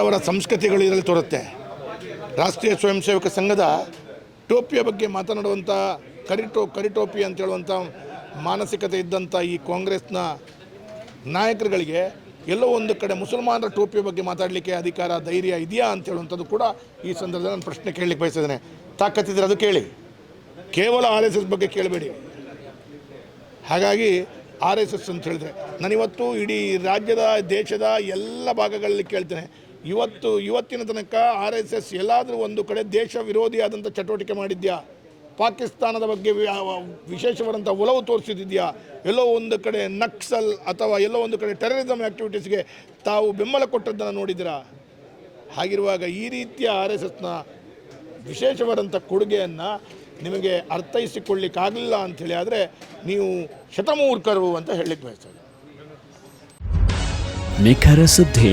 ಅವರ ಸಂಸ್ಕೃತಿಗಳು ಇದರಲ್ಲಿ ತೋರುತ್ತೆ. ರಾಷ್ಟ್ರೀಯ ಸ್ವಯಂ ಸೇವಕ ಸಂಘದ ಟೋಪಿಯ ಬಗ್ಗೆ ಮಾತನಾಡುವಂಥ ಕರಿಟೋ, ಕರಿಟೋಪಿ ಅಂತ ಹೇಳುವಂಥ ಮಾನಸಿಕತೆ ಇದ್ದಂಥ ಈ ಕಾಂಗ್ರೆಸ್ನ ನಾಯಕರುಗಳಿಗೆ ಎಲ್ಲೋ ಒಂದು ಕಡೆ ಮುಸಲ್ಮಾನರ ಟೋಪಿಯ ಬಗ್ಗೆ ಮಾತಾಡಲಿಕ್ಕೆ ಅಧಿಕಾರ, ಧೈರ್ಯ ಇದೆಯಾ ಅಂತ ಹೇಳುವಂಥದ್ದು ಕೂಡ ಈ ಸಂದರ್ಭದಲ್ಲಿ ನಾನು ಪ್ರಶ್ನೆ ಕೇಳಲಿಕ್ಕೆ ಬಯಸಿದ್ದೇನೆ. ತಾಕತ್ತಿದ್ರೆ ಅದು ಕೇಳಿ. ಕೇವಲ ಆರ್ ಎಸ್ ಎಸ್ ಬಗ್ಗೆ ಕೇಳಬೇಡಿ. ಹಾಗಾಗಿ ಆರ್ ಎಸ್ ಎಸ್ ಅಂತ ಹೇಳಿದ್ರೆ ನಾನಿವತ್ತು ಇಡೀ ರಾಜ್ಯದ, ದೇಶದ ಎಲ್ಲ ಭಾಗಗಳಲ್ಲಿ ಕೇಳ್ತೇನೆ. ಇವತ್ತು, ಇವತ್ತಿನ ತನಕ ಆರ್ ಎಸ್ ಎಸ್ ಎಲ್ಲಾದರೂ ಒಂದು ಕಡೆ ದೇಶ ವಿರೋಧಿಯಾದಂಥ ಚಟುವಟಿಕೆ ಮಾಡಿದ್ಯಾ? ಪಾಕಿಸ್ತಾನದ ಬಗ್ಗೆ ವಿಶೇಷವಾದಂಥ ಒಲವು ತೋರಿಸಿದ್ಯಾ ಎಲ್ಲೋ ಒಂದು ಕಡೆ ನಕ್ಸಲ್ ಅಥವಾ ಎಲ್ಲೋ ಒಂದು ಕಡೆ ಟೆರರಿಸಮ್ ಆ್ಯಕ್ಟಿವಿಟೀಸ್ಗೆ ತಾವು ಬೆಂಬಲ ಕೊಟ್ಟದ್ದನ್ನು ನೋಡಿದಿರಾ ಹಾಗಿರುವಾಗ ಈ ರೀತಿಯ ಆರ್ ಎಸ್ ಎಸ್ನ ವಿಶೇಷವಾದಂಥ ಕೊಡುಗೆಯನ್ನು ನಿಮಗೆ ಅರ್ಥೈಸಿಕೊಳ್ಳಿಕ್ಕಾಗಲಿಲ್ಲ ಅಂಥೇಳಿ ಆದರೆ ನೀವು ಶತಮೂರ್ಖರು ಅಂತ ಹೇಳಲಿಕ್ಕೆ ಬಯಸ್ತೇನೆ ನಿಖರ ಸುದ್ದಿ.